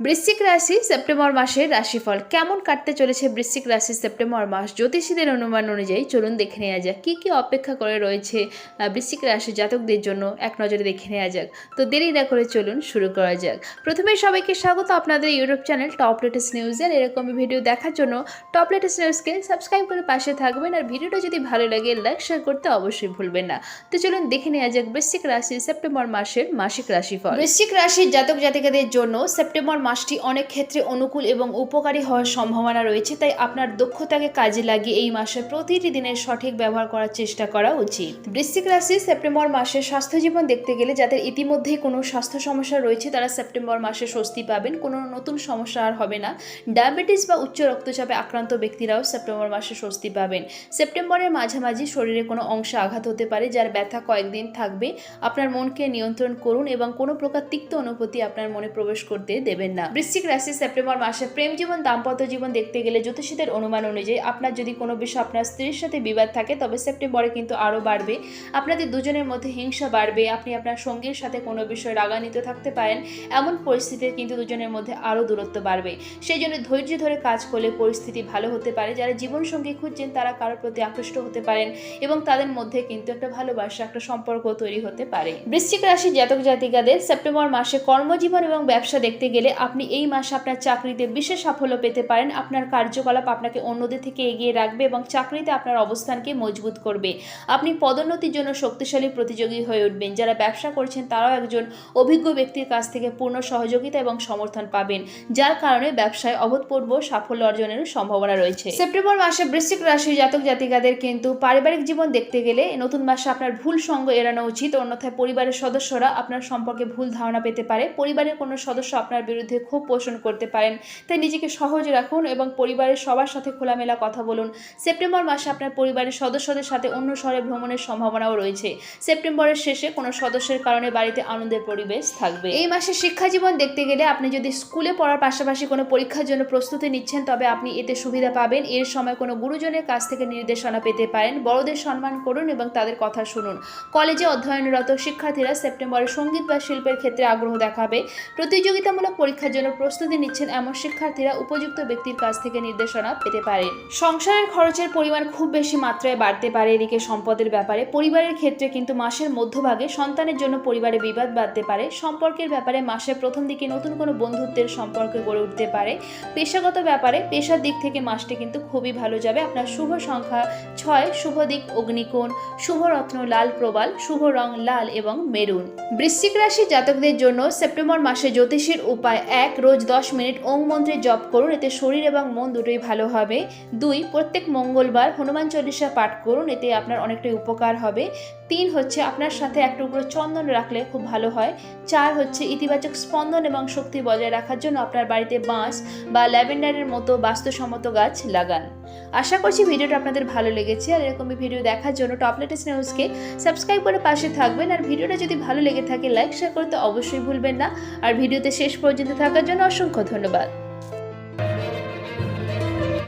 বৃশ্চিক রাশি সেপ্টেম্বর মাসের রাশিফল। কেমন কাটতে চলেছে বৃশ্চিক রাশি সেপ্টেম্বর মাস? জ্যোতিষীদের অনুমান অনুযায়ী চলুন দেখে নেওয়া যাক। কী কী অপেক্ষা করে রয়েছে বৃশ্চিক রাশি জাতকদের জন্য? এক নজরে দেখে নেওয়া যাক। তো দেরি না করে চলুন শুরু করা যাক। প্রথমে সবাইকে স্বাগত আপনাদের ইউটিউব চ্যানেল টপ লেটেস্ট নিউজের এরকমই ভিডিও দেখার জন্য। টপ লেটেস্ট নিউজকে সাবস্ক্রাইব করে পাশে থাকবেন আর ভিডিওটা যদি ভালো লাগে, লাইক, শেয়ার করতে অবশ্যই ভুলবেন না। তো চলুন দেখে নেওয়া যাক বৃশ্চিক রাশি সেপ্টেম্বর মাসের মাসিক রাশিফল। বৃশ্চিক রাশির জাতক জাতিকাদের জন্য সেপ্টেম্বর মাসটি অনেক ক্ষেত্রে অনুকূল এবং উপকারী হওয়ার সম্ভাবনা রয়েছে, তাই আপনার দক্ষতাকে কাজে লাগিয়ে এই মাসে প্রতিটি দিনের সঠিক ব্যবহার করার চেষ্টা করা উচিত। বৃশ্চিক রাশি সেপ্টেম্বর মাসে স্বাস্থ্য জীবন দেখতে গেলে যাদের ইতিমধ্যেই কোনো স্বাস্থ্য সমস্যা রয়েছে, তারা সেপ্টেম্বর মাসে স্বস্তি পাবেন, কোনো নতুন সমস্যা আর হবে না। ডায়াবেটিস বা উচ্চ রক্তচাপে আক্রান্ত ব্যক্তিরাও সেপ্টেম্বর মাসে স্বস্তি পাবেন। সেপ্টেম্বরের মাঝামাঝি শরীরে কোনো অংশে আঘাত হতে পারে, যার ব্যথা কয়েকদিন থাকবে। আপনার মনকে নিয়ন্ত্রণ করুন এবং কোনো প্রকার তিক্ত অনুভূতি আপনার মনে প্রবেশ করতে দেবেন না। বৃশ্চিক রাশি সেপ্টেম্বর মাসে প্রেম জীবন, দাম্পত্য জীবন দেখতে গেলে জ্যোতিষীদের অনুমান অনুযায়ী আপনার যদি কোনো বিষয় আপনার স্ত্রীর সাথে বিবাদ থাকে, তবে সেপ্টেম্বরে কিন্তু আরও বাড়বে। আপনাদের দুজনের মধ্যে হিংসা বাড়বে, আপনি আপনার সঙ্গীর সাথে কোনো বিষয়ে রাগান্বিত থাকতে পারেন, এমন পরিস্থিতিতে কিন্তু দুজনের মধ্যে আরও দূরত্ব বাড়বে। সেই জন্য ধৈর্য ধরে কাজ করলে পরিস্থিতি ভালো হতে পারে। যারা জীবনসঙ্গী খুঁজছেন, তারা কারোর প্রতি আকৃষ্ট হতে পারেন এবং তাদের মধ্যে কিন্তু একটা ভালোবাসা, একটা সম্পর্ক তৈরি হতে পারে। বৃশ্চিক রাশি জাতক জাতিকাদের সেপ্টেম্বর মাসে কর্মজীবন এবং ব্যবসা দেখতে গেলে আপনি এই মাসে আপনার চাকরিতে বিশেষ সাফল্য পেতে পারেন। আপনার কার্যকলাপ আপনাকে অন্যদের থেকে এগিয়ে রাখবে এবং চাকরিতে আপনার অবস্থানকে মজবুত করবে। আপনি পদোন্নতির জন্য শক্তিশালী প্রতিযোগী হয়ে উঠবেন। যারা ব্যবসা করছেন, তারাও একজন অভিজ্ঞ ব্যক্তির কাছ থেকে পূর্ণ সহযোগিতা এবং সমর্থন পাবেন। যার কারণে ব্যবসায় অভূতপূর্ব সাফল্য অর্জনের সম্ভাবনা রয়েছে। সেপ্টেম্বর মাসে বৃশ্চিক রাশি জাতক জাতিকাদের কিন্তু পারিবারিক জীবন দেখতে গেলে নতুন মাসে আপনার ভুল সঙ্গ এড়ানো উচিত। অন্যথায় পরিবারের সদস্যরা আপনার সম্পর্কে ভুল ধারণা পেতে পারে। পরিবারের কোনো সদস্য আপনার বিরুদ্ধে ক্ষোভ পোষণ করতে পারেন। তাই নিজেকে সহজ রাখুন এবং পরিবারের সবার সাথে খোলামেলা কথা বলুন। সেপ্টেম্বর মাসে আপনার পরিবারের সদস্যদের সাথে অন্য শহরে ভ্রমণের সম্ভাবনাও রয়েছে। সেপ্টেম্বরের শেষে কোনো সদস্যের কারণে বাড়িতে আনন্দের পরিবেশ থাকবে। এই মাসে শিক্ষা জীবন দেখতে গেলে আপনি যদি স্কুলে পড়ার পাশাপাশি কোনো পরীক্ষার জন্য প্রস্তুতি নিচ্ছেন, তবে আপনি এতে সুবিধা পাবেন। এর সময় কোনো গুরুজনের কাছ থেকে নির্দেশনা পেতে পারেন। বড়দের সম্মান করুন এবং তাদের কথা শুনুন। কলেজে অধ্যয়নরত শিক্ষার্থীরা সেপ্টেম্বরে সংগীত বা শিল্পের ক্ষেত্রে আগ্রহ দেখাবে। প্রতিযোগিতামূলক পরীক্ষার জন্য প্রস্তুতি নিচ্ছেন এমন শিক্ষার্থীরা উপযুক্ত ব্যক্তির কাছ থেকে নির্দেশনা পেতে পারেন। সংসারের খরচের পরিমাণ খুব বেশি মাত্রায় বাড়তে পারে এদিকে সম্পদের ব্যাপারে। পরিবারের ক্ষেত্রে কিন্তু মাসের মধ্যভাগে সন্তানের জন্য পরিবারে বিবাদ বাড়তে পারে। সম্পর্কের ব্যাপারে মাসের প্রথম দিকে নতুন কোনো বন্ধুত্বের সম্পর্ক গড়ে উঠতে পারে। পেশাগত ব্যাপারে পেশার দিক থেকে মাসটি কিন্তু খুবই ভালো যাবে। আপনার শুভ সংখ্যা ছয়, শুভ দিক অগ্নিকোণ, শুভ রত্ন লাল প্রবাল, শুভ রং লাল এবং মেরুন। বৃশ্চিক রাশি জাতকদের জন্য সেপ্টেম্বর মাসে জ্যোতিষীর উপায় এক, রোজ দশ মিনিট ওং মন্ত্রে জপ করুন, এতে শরীর এবং মন দুটোই ভালো হবে। দুই, প্রত্যেক মঙ্গলবার হনুমান চল্লিশা পাঠ করুন, এতে আপনার অনেকটাই উপকার হবে। তিন হচ্ছে আপনার সাথে এক টুকরো চন্দন রাখলে খুব ভালো হয়। চার হচ্ছে ইতিবাচক স্পন্দন এবং শক্তি বজায় রাখার জন্য আপনার বাড়িতে বাঁশ বা ল্যাভেন্ডারের মতো বাস্তুসম্মত গাছ লাগান। আশা করছি ভিডিওটা আপনাদের ভালো লেগেছে। আর এরকমই ভিডিও দেখার জন্য টপ লেটেস্ট নিউজকে সাবস্ক্রাইব করে পাশে থাকবেন। আর ভিডিওটা যদি ভালো লেগে থাকে লাইক শেয়ার করতে অবশ্যই ভুলবেন না। আর ভিডিওতে শেষ পর্যন্ত থাকার জন্য অসংখ্য ধন্যবাদ।